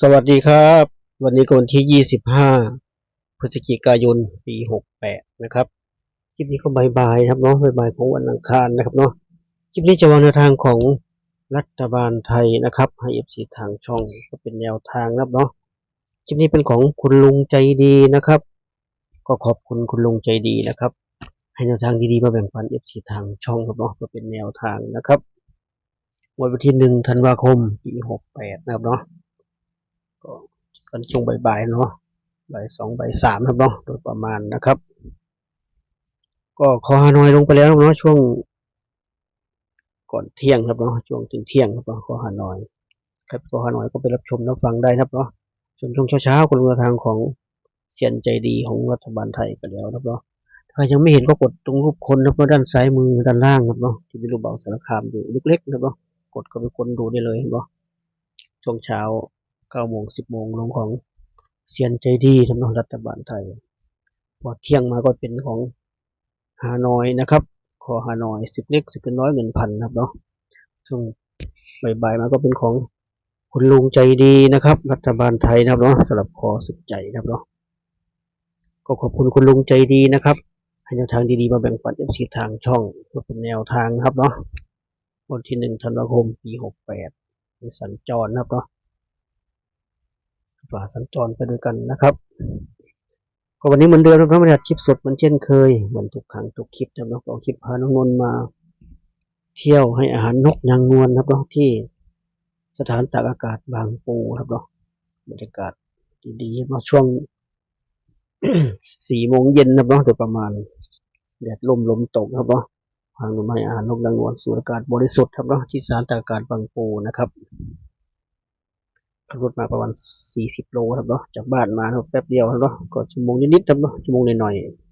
สวัสดีครับ วันนี้ก็วันที่ 25 พฤศจิกายน ปี 68 นะครับคลิปนี้ก็บายๆนะครับเนาะบ่ายของวันอังคารนะครับเนาะคลิปนี้จะวางแนวทางของรัฐบาลไทยนะครับให้เอฟซีทางช่องก็เป็นแนวทางนะครับเนาะคลิปนี้เป็นของคุณลุงใจดีนะครับ ก็ขอบคุณคุณลุงใจดีนะครับ ให้แนวทางดีๆมาแบ่งปันเอฟซีทางช่องครับเนาะก็เป็นแนวทางนะครับวันที่หนึ่งธันวาคมปีหกแปดนะครับเนาะ ก็กันช่วงบ่ายๆเนาะบ่ายสองบ่ายสามครับเนาะโดยประมาณนะครับ ก็คอฮานอยลงไปแล้วเนาะช่วง ก่อนเที่ยงครับเนาะช่วงถึงเที่ยงครับเนาะคอฮานอย ครับคอฮานอยก็ไปรับชมรับฟังได้นะครับเนาะส่วนช่วงเช้าๆก็ลงทางของเสียนใจดีของรัฐบาลไทยกันแล้วนะครับเนาะถ้ายังไม่เห็นก็กดตรงรูปคนนะครับเนาะด้านซ้ายมือด้านล่างครับเนาะที่มีรูปเบาสารคามอยู่เล็กๆนะครับเนาะกดก็ไปคนดูได้เลยเนาะช่วงเช้า ก้าโมงสิบโมงลงของเซียนใจดีทำนองรัฐบาลไทย พอเที่ยงมาก็เป็นของฮานอยนะครับ ขอฮานอยสิบเล็กสิบเป็นร้อยเงินพันนะครับเนาะช่วงบ่ายๆมาก็เป็นของคุณลุงใจดีนะครับ รัฐบาลไทยนะครับเนาะสำหรับคอสุดใจนะครับเนาะก็ขอบคุณคุณลุงใจดีนะครับให้แนวทางดีๆมาแบ่งปันเอฟซีทางช่องเพื่อเป็นแนวทางครับเนาะวันที่หนึ่งธันวาคมปีหกแปดมีสัญจรนะครับเนาะ ฝ่าสัญจรไปด้วยกันนะครับก็วันนี้เหมือนเดิมนะครับมาอัดคลิปสดเหมือนเช่นเคยเหมือนทุกครั้งทุกคลิปนะครับเอาคลิปพาน้องนนมาเที่ยวให้อาหารนกนางนวลนะครับเนาะที่สถานตากอากาศบางปูครับเนาะบรรยากาศดีๆมาช่วงสี่โมงเย็นนะครับเนาะโดยประมาณแดดลมลมตกครับเนาะทางนนท์ให้อาหารนกนางนวลสูดอากาศบริสุทธิ์ครับเนาะที่สถานตากอากาศบางปูนะครับ ขับรถมาประมาณสี่สิบโลครับเนาะจากบ้านมาครับแป๊บเดียวครับเนาะก็ชั่วโมงนิดๆครับเนาะชั่วโมงหน่อยๆ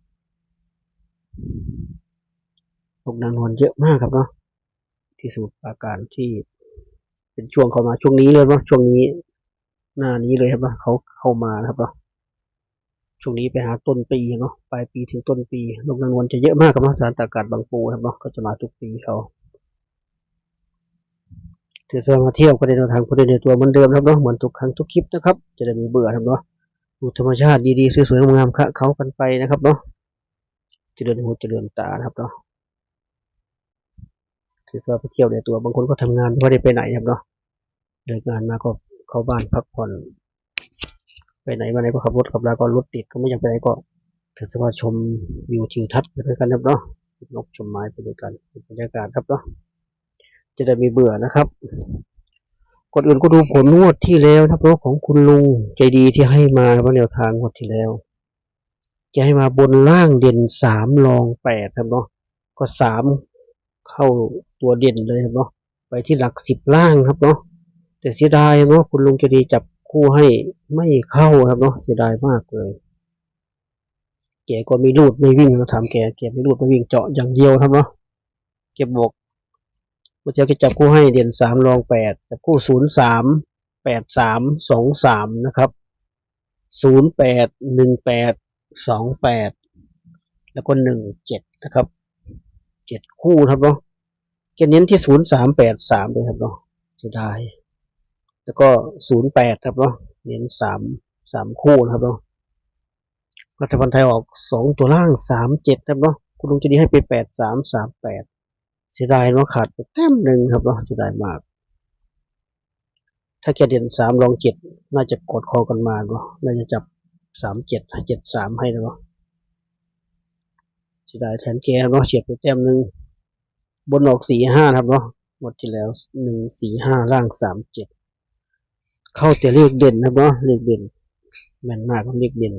พวกนางนวลเยอะมากครับเนาะที่สมุทรปราการที่เป็นช่วงเข้ามาช่วงนี้เลยเนาะช่วงนี้ หน้านี้เลยครับเนาะเขาเข้ามานะครับเนาะช่วงนี้ไปหาต้นปีเนาะปลายปีถึงต้นปีนกนางนวลจะเยอะมากครับเนาะสถานตากาศบางปูครับเนาะก็จะมาทุกปีเขา ถือจะมาเที่ยวก็ได้แนทางคนในตัวเหมือนเดิมครับเนาะเหมือนทุกครั้งทุกคลิปนะครับ จะได้ไมีเบื่อครับเนาะดูธรรมชาติดีๆสวยๆงามๆเขากันไปนะครับเนาะเจริญหูเจริญตานะครับเนาะถือว่าไปเที่ยวในตัวบางคนก็ทำงานไม่ได้ไปไหนครับเนาะเลิกงานมาก็เข้าบ้านพักผ่อน ไปไหนมาไหนก็ขับรถขับลาก็รถติดก็ไม่ยังไปไหนก็ถือว่าชมวิวทิวทัศน์ไปด้วยกันครับเนาะนกชมไม้ไปด้วยกันบรรยากาศครับเนาะ จะได้ไมีเบื่อนะครับก่อนอื่นก็ดูผลงวดที่แล้วนะครับเพราะของคุณลุงใจดีที่ให้มาว่าแนวทางงวดที่แล้วจะให้มาบนล่างเด่นสามรองแปดครับเนาะก็สามเข้าตัวเด่นเลยครับเนาะไปที่หลักสิบล่างครับเนาะแต่เสียดายเนาะคุณลุงใจดีจับคู่ให้ไม่เข้าครับเนาะเสียดายมากเลยแกก็มีรูดไม่วิ่งเราถามแกแกไม่รูดไม่วิ่งเจาะอย่างเดียวครับเนาะแกบอก ว่าจะจับคู่ให้เด่นสามรองแปดจับคู่ศูนย์สามแปดสามสองสามนะครับศูนย์แปดหนึ่งแปดสองแปดแล้วก็หนึ่งเจ็ดนะครับเจ็ดคู่ครับเนาะแกเน้นที่ศูนย์สามแปดสามเลยครับเนาะเสียดายแล้วก็ศูนย์แปดครับเนาะเน้นสามสามคู่นะครับเนาะรัฐบาลไทยออกสองตัวล่างสามเจ็ดครับเนาะคุณลุงจะดีให้ไปแปดสามสามแปด เสียดายเนาขาดไปแต้มหนึ่งครับเนาะเสียดายมาก ถ้าแกเด่นสามรองเจ็ดน่าจะกดคอกันมาเนาะน่าจะจับสามเจ็ดเจ็ดสามให้เนาะเสียดายแทนแกเนาะเฉียดไปแต้มหนึ่งบนออกสี่ห้าครับเนาะหมดที่แล้วหนึ่งสี่ห้าล่างสามเจ็ดเข้าแต่เลขเด่นครับเนาะเลขเด่นแม่นมากครับเลขเด่น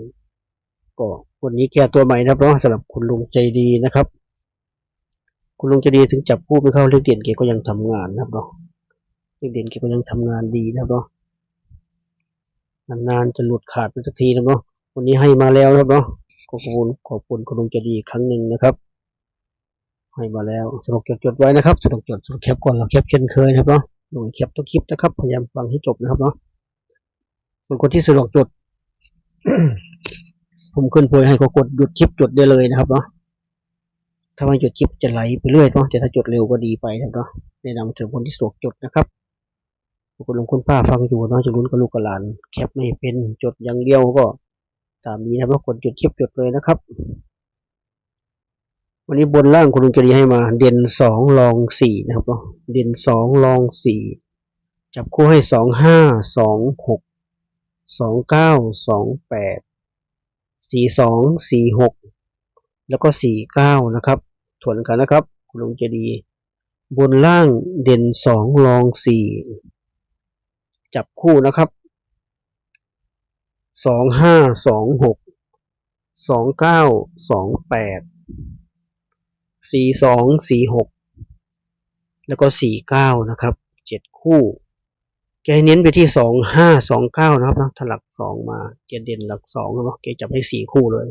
ก็วันนี้แก้ตัวใหม่นะครับเนาะสำหรับคุณลุงใจดีนะครับ คุณลุงจะดีถึงจับผู้ไปเข้าเลือกเด่นเกก็ยังทำงานนะครับเนาะเลือกเด่นเกก็ยังทำงานดีนะครับเนาะนานๆจะหลุดขาดไปสักทีนะครับเนาะวันนี้ให้มาแล้วนะครับเนาะขอบคุณขอบคุณคุณลุงจะดีอีกครั้งหนึ่งนะครับ ให้มาแล้วสรุปจดจดไว้นะครับสรุปจดสรุปแคปก่อนเราแคปเช่นเคยนะครับเนาะลงแคปตัวคลิปนะครับ พยายามฟังให้จบนะครับเนาะส่วนคนที่สะดวกจดผมขึ้นโพยให้ก็กดหยุดคลิปจดได้เลยนะครับเนาะ ถ้าไม่จดคลิปจะไหลไปเรื่อยเนาะแต่ถ้าจดเร็วก็ดีไปนะเนาะแนะนำถึงคนที่สะดวกจดนะครับคุณลุงคุณป้าฟังอยู่เนาะจะลุ้นกับลูกกับหลาน แคปไม่เป็นจดอย่างเดียวก็ตามนี้นะครับกดจุดคลิปจดเลยนะครับ วันนี้บนล่างคุณลุงจะดีให้มา เด่นสองรองสี่นะครับเนาะเด่นสองรองสี่จับคู่ให้สองห้าสองหกสองเก้าสองแปดสี่สองสี่หก แล้วก็สี่เก้านะครับทวนกันนะครับคุณลุงจะดีบนล่างเด่นสองรองสี่จับคู่นะครับสองห้าสองหกสองเก้าสองแปดสี่สองสี่หกแล้วก็สี่เก้านะครับเจ็ดคู่แกเน้นไปที่สองห้าสองเก้านะครับนะถ้าหลักสองมาแกเด่นหลักสองเนาะแกจับให้สี่คู่เลย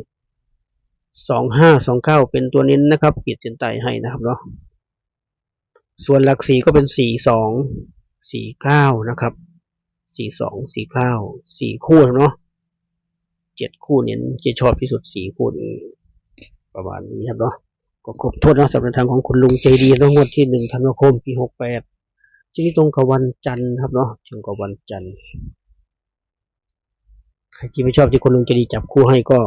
สองห้าสองเก้าเป็นตัวเน้นนะครับขีดเส้นใต้ให้นะครับเนาะส่วนหลักสี่ก็เป็นสี่สองสี่เก้านะครับสี่สองสี่เก้าสี่คู่เนาะเจ็ดคู่เน้นจะชอบที่สุดสี่คู่นี้ประมาณนี้ครับเนาะก็ครบถ้วนนะสำหรับทางของคุณลุงใจดีต้องงวดที่หนึ่งธันวาคมปีหกแปดที่ตรงกับวันจันทร์ครับเนาะตรงกับวันจันทร์ใครที่ไม่ชอบที่คุณลุงใจดีจับคู่ให้ก็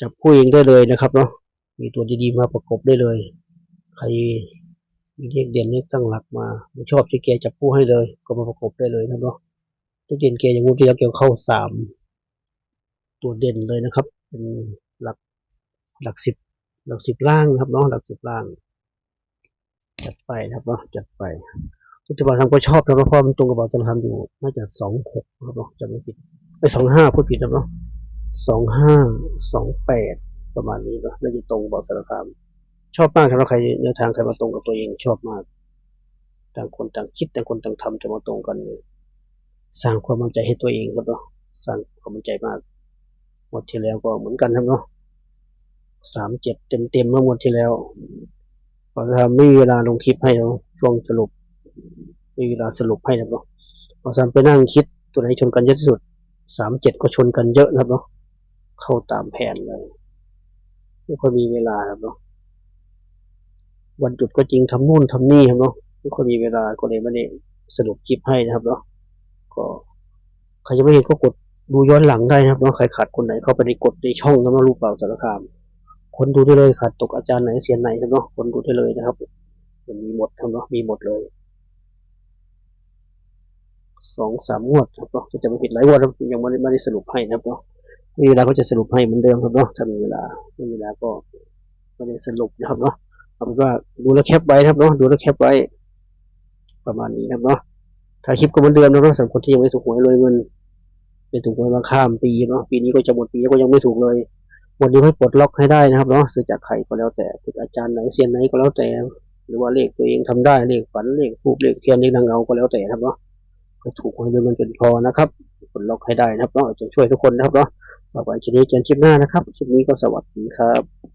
จับคู่เองได้เลยนะครับเนาะมีตัวดีๆมาประกบได้เลย ใครมีเลขเด่นเลขตั้งหลักมาไม่ชอบที่แกจับคู่ให้เลย ก็มาประกบได้เลยนะครับเนาะตัวเด่นแกอย่างงูที่แล้วแกเข้าสามตัวเด่นเลยนะครับ เป็นหลักหลักสิบหลักสิบล่างนะครับเนาะหลักสิบล่าง จัดไปนะครับเนาะจัดไปพุทธบาททำก็ชอบนะเพราะมันตรงกับบาทธรรมอยู่น่าจะสองหกนะครับเนาะจำไม่ผิดไอ้สองห้าพูดผิดนะครับเนาะ สองห้าสองแปดประมาณนี้เนาะน่าจะตรงบบาทสารคามชอบมากครับใครแนวทางใครมาตรงกับตัวเองชอบมาก ต่างคนต่างคิดต่างคนต่างทำจะมาตรงกันเนี่ยสร้างความมั่นใจให้ตัวเองครับเนาะสร้างความมั่นใจมากหมดที่แล้วก็เหมือนกันครับเนาะสามเจ็ดเต็มเต็มเมื่อหมดที่แล้วพอจะทำไม่มีเวลาลงคลิปให้เราช่วงสรุปไม่มีเวลาสรุปให้นะครับเนาะพอทำไปนั่งคิดตัวไหนชนกันเยอะที่สุดสามเจ็ดก็ชนกันเยอะนะครับเนาะ เข้าตามแผนเลย ไม่ค่อยมีเวลาครับเนาะวันหยุดก็จริงทำนู่นทำนี่ครับเนาะไม่ค่อยมีเวลาก็เลยไม่ได้สรุปคลิปให้นะครับเนาะก็ใครจะไม่เห็นก็กดดูย้อนหลังได้นะครับเนาะใครขาดคนไหนเข้าไปในกดในช่องน้ำมันรูปเปล่าสารคามคนดูได้เลยขาดตกอาจารย์ไหนเสียนไหนครับเนาะคนดูได้เลยนะครับมันมีหมดครับเนาะมีหมดเลยสองสามงวดครับเนาะจะไม่ผิดหลายงวดยังไม่ได้สรุปให้นะครับเนาะ มีเวลาก็จะสรุปให้เหมือนเดิมครับเนาะถ้ามีเวลาไม่มีเวลาก็ไม่ได้สรุปนะครับเนาะเอาเป็นว่าดูแลแคปไว้ครับเนาะดูแลแคปไว้ ประมาณนี้นะครับเนาะถ้าคลิปก็เหมือนเดิมนะเนาะสำหรับคนที่ยังไม่ถูกหวยรวยเงินเป็นถูกหวยมาข้ามปีเนาะปีนี้ก็จะหมดปีก็ยังไม่ถูกเลยวันนี้ให้ปลดล็อกให้ได้นะครับเนาะซื้อจากใครก็แล้วแต่จากอาจารย์ไหนเซียนไหนก็แล้วแต่ หรือว่าเลขตัวเองทำได้เลขฝันเลขทูบเลขเทียนเลขนางเงาก็แล้วแต่ครับเนาะก็ถูกให้เงินเป็นพอนะครับปลดล็อกให้ได้นะครับเนาะจะช่วยทุกคนนะครับเนาะ ต่อไปคลิปนี้เจอกันคลิปหน้านะครับ คลิปนี้ก็สวัสดีครับ